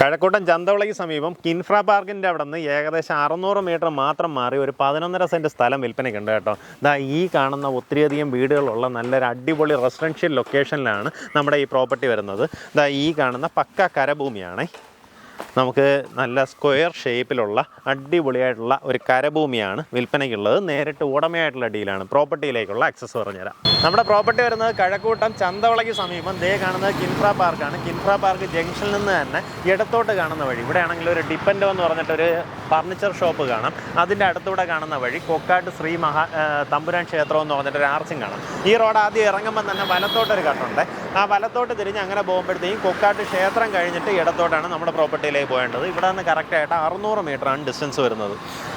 കഴക്കൂട്ടം ചന്തവളയ്ക്ക് സമീപം കിൻഫ്ര പാർക്കിന്റെ അവിടെ നിന്ന് ഏകദേശം അറുന്നൂറ് മീറ്റർ മാത്രം മാറി ഒരു പതിനൊന്നര സെന്റ് സ്ഥലം വിൽപ്പനയ്ക്കുണ്ട് കേട്ടോ. ഇതാ ഈ കാണുന്ന ഒത്തിരിയധികം വീടുകളുള്ള നല്ലൊരു അടിപൊളി റെസിഡൻഷ്യൽ ലൊക്കേഷനിലാണ് നമ്മുടെ ഈ പ്രോപ്പർട്ടി വരുന്നത്. ഇതാ ഈ കാണുന്ന പക്ക കരഭൂമിയാണേ. നമുക്ക് നല്ല സ്ക്വയർ ഷേപ്പിലുള്ള അടിപൊളിയായിട്ടുള്ള ഒരു കരഭൂമിയാണ് വിൽപ്പനയ്ക്കുള്ളത്. നേരിട്ട് ഉടമയായിട്ടുള്ള ഡീലാണ് പ്രോപ്പർട്ടിയിലേക്കുള്ള ആക്സസ് പറഞ്ഞുതരാം. നമ്മുടെ പ്രോപ്പർട്ടി വരുന്നത് കഴക്കൂട്ടം ചന്തവളയ്ക്ക് സമീപം. ദേ കാണുന്നത് കിൻഫ്ര പാർക്കാണ് കിൻഫ്ര പാർക്ക് ജംഗ്ഷനിൽ നിന്ന് തന്നെ ഇടത്തോട്ട് കാണുന്ന വഴി. ഇവിടെ ആണെങ്കിൽ ഒരു ഡിപ്പൻഡോ എന്ന് പറഞ്ഞിട്ടൊരു ഫർണിച്ചർ ഷോപ്പ് കാണാം. അതിന്റെ അടുത്തൂടെ കാണുന്ന വഴി കൊക്കാട്ട് ശ്രീ മഹാ തമ്പുരാൻ ക്ഷേത്രം എന്ന് പറഞ്ഞിട്ട് ഒരു ആർച്ചും കാണാം. ഈ റോഡ് ആദ്യം ഇറങ്ങുമ്പോൾ തന്നെ വലത്തോട്ടൊരു കട്ടുണ്ട് ആ വലത്തോട്ട് തിരിഞ്ഞ് അങ്ങനെ പോകുമ്പോഴത്തേക്കും കൊക്കാട്ട് ക്ഷേത്രം കഴിഞ്ഞിട്ട് ഇടത്തോട്ടാണ് നമ്മുടെ പ്രോപ്പർട്ടിയിലേക്ക് പോകേണ്ടത് ഇവിടെ നിന്ന് കറക്റ്റായിട്ട് അറുന്നൂറ് മീറ്ററാണ് ഡിസ്റ്റൻസ് വരുന്നത്.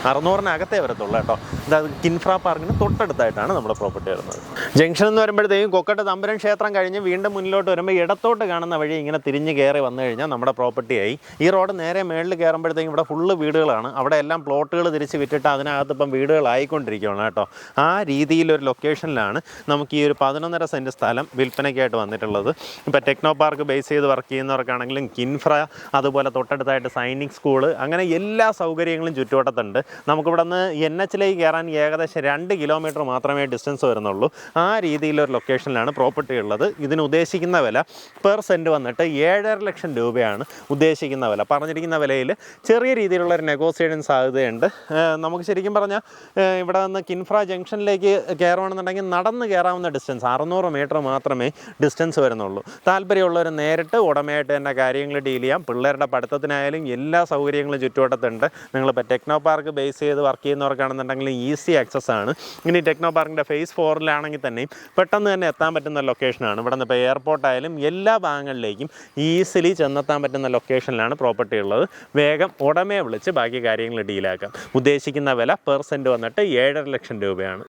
അറുന്നൂറിനകത്തേ വരത്തുള്ളൂ കേട്ടോ. അതായത് കിൻഫ്ര പാർക്കിന് തൊട്ടടുത്തായിട്ടാണ് നമ്മുടെ പ്രോപ്പർട്ടി വരുന്നത്. ജംഗ്ഷൻ എന്ന് വരുമ്പോഴത്തേക്കും കൊക്കട്ട് തമ്പുരൻ ക്ഷേത്രം കഴിഞ്ഞ് വീണ്ടും മുന്നിലോട്ട് വരുമ്പോൾ ഇടത്തോട്ട് കാണുന്ന വഴി ഇങ്ങനെ തിരിഞ്ഞ് കയറി വന്നു കഴിഞ്ഞാൽ നമ്മുടെ പ്രോപ്പർട്ടിയായി ഈ റോഡ് നേരെ മേളിൽ കയറുമ്പോഴത്തേക്കും ഇവിടെ ഫുള്ള് വീടുകളാണ്. അവിടെ എല്ലാം പ്ലോട്ടുകൾ തിരിച്ച് വിറ്റിട്ട് അതിനകത്ത് ഇപ്പം വീടുകളായിക്കൊണ്ടിരിക്കുകയാണ് കേട്ടോ. ആ രീതിയിലൊരു ലൊക്കേഷനിലാണ് നമുക്ക് ഈ ഒരു പതിനൊന്നര സെന്റ് സ്ഥലം വിൽപ്പനയ്ക്കായിട്ട് വന്നിട്ടുള്ളത്. ഇപ്പോൾ ടെക്നോ പാർക്ക് ബേസ് ചെയ്ത് വർക്ക് ചെയ്യുന്നവർക്കാണെങ്കിലും കിൻഫ്ര അതുപോലെ തൊട്ടടുത്തായിട്ട് സൈനിക് സ്കൂൾ അങ്ങനെ എല്ലാ സൗകര്യങ്ങളും ചുറ്റുവട്ടത്തുണ്ട്. നമുക്കിവിടെ നിന്ന് എൻ എച്ചിലേക്ക് കയറാൻ ഏകദേശം രണ്ട് കിലോമീറ്റർ മാത്രമേ ഡിസ്റ്റൻസ് വരുന്നുള്ളൂ. ആ രീതിയിലൊരു ലൊക്കേഷനിലാണ് പ്രോപ്പർട്ടി ഉള്ളത്. ഇതിന് ഉദ്ദേശിക്കുന്ന വില പെർ സെന്റ് വന്നിട്ട് ഏഴര ലക്ഷം രൂപയാണ് ഉദ്ദേശിക്കുന്ന വില. പറഞ്ഞിരിക്കുന്ന വിലയിൽ ചെറിയ രീതിയിലുള്ള ഒരു നെഗോസിയേഷൻ സാധ്യതയുണ്ട്. നമുക്ക് ശരിക്കും പറഞ്ഞാൽ ഇവിടെ നിന്ന് കിൻഫ്ര ജംഗ്ഷനിലേക്ക് കയറുകയാണെന്നുണ്ടെങ്കിൽ നടന്ന് കയറാവുന്ന ഡിസ്റ്റൻസ് അറുന്നൂറ് മീറ്റർ മാത്രമേ ഡിസ്റ്റൻസ് വരുന്നുള്ളൂ. താല്പര്യമുള്ളവർ നേരിട്ട് ഉടമയായിട്ട് തന്നെ കാര്യങ്ങൾ ഡീൽ ചെയ്യാം. പിള്ളേരുടെ പഠിത്തത്തിനായാലും എല്ലാ സൗകര്യങ്ങളും ചുറ്റുവട്ടത്തുണ്ട്. നിങ്ങളിപ്പോൾ ടെക്നോ പാർക്ക് ബേസ് ചെയ്ത് വർക്ക് ചെയ്യുന്നവർക്കാണെന്നുണ്ടെങ്കിൽ ഈസി ആക്സസ് ആണ്. ഇനി ടെക്നോ പാർക്കിന്റെ ഫേസ് ഫോറിലാണെങ്കിൽ തന്നെയും പെട്ടെന്ന് തന്നെ എത്താൻ പറ്റുന്ന ലൊക്കേഷനാണ് ഇവിടെ നിന്ന് ഇപ്പോൾ എയർപോർട്ടായാലും എല്ലാ ഭാഗങ്ങളിലേക്കും ഈസിലി ചെന്നെത്താൻ പറ്റുന്ന ലൊക്കേഷനിലാണ് പ്രോപ്പർട്ടി ഉള്ളത്. വേഗം ഉടമയെ വിളിച്ച് ബാക്കി കാര്യങ്ങൾ ഡീലാക്കാം ഉദ്ദേശിക്കുന്ന വില പെർ സെന്റ് വന്നിട്ട് ഏഴര ലക്ഷം രൂപയാണ്.